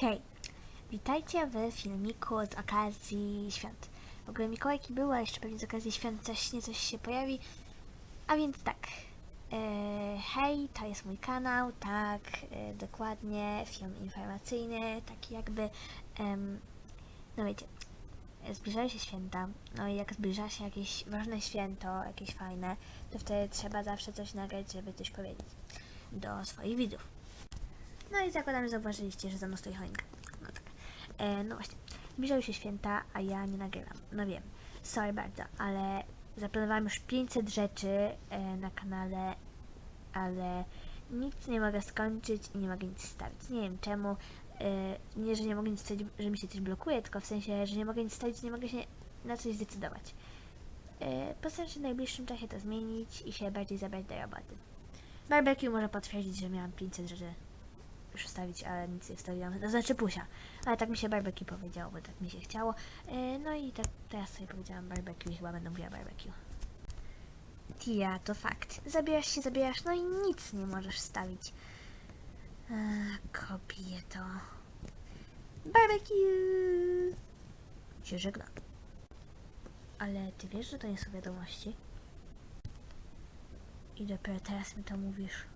Hej, witajcie w filmiku z okazji świąt. W ogóle Mikołajki były, a jeszcze pewnie z okazji świąt coś, niecoś się pojawi. A więc tak, e, hej, to jest mój kanał, tak, e, dokładnie, film informacyjny, taki jakby, em, no wiecie, zbliżają się święta, no i jak zbliża się jakieś ważne święto, jakieś fajne, to wtedy trzeba zawsze coś nagrać, żeby coś powiedzieć do swoich widzów. No i zakładam, że zauważyliście, że za mną stoi choinka. No tak. E, no właśnie, zbliżają się święta, a ja nie nagrywam. No wiem, sorry bardzo, ale zaplanowałam już 500 rzeczy e, na kanale, ale nic nie mogę skończyć i nie mogę nic wstawić. Nie wiem czemu. E, nie, że nie mogę nic wstawić, że mi się coś blokuje, tylko w sensie, że nie mogę nic wstawić, nie mogę się na coś zdecydować. E, postaram się w najbliższym czasie to zmienić i się bardziej zabrać do roboty. Barbecue może potwierdzić, że miałam 500 rzeczy już ale nic nie wstawiłam. To znaczy pusia. Ale tak mi się barbecue powiedziało, bo tak mi się chciało. E, no i tak teraz sobie powiedziałam barbecue i chyba będę mówiła barbecue. Tia, to fakt. Zabierasz się, zabierasz, no i nic nie możesz wstawić. Eee, kobieto. Barbecue! Się żegna. Ale ty wiesz, że to nie są wiadomości? I dopiero teraz mi to mówisz.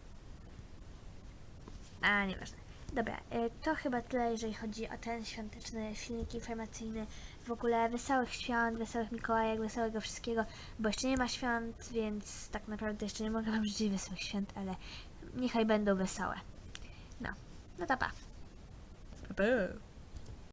A, nieważne. Dobra, y, to chyba tyle, jeżeli chodzi o ten świąteczny filmik informacyjny. W ogóle wesołych świąt, wesołych Mikołajek, wesołego wszystkiego, bo jeszcze nie ma świąt, więc tak naprawdę jeszcze nie mogę wam życzyć wesołych świąt, ale niechaj będą wesołe. No, no to pa. Pa.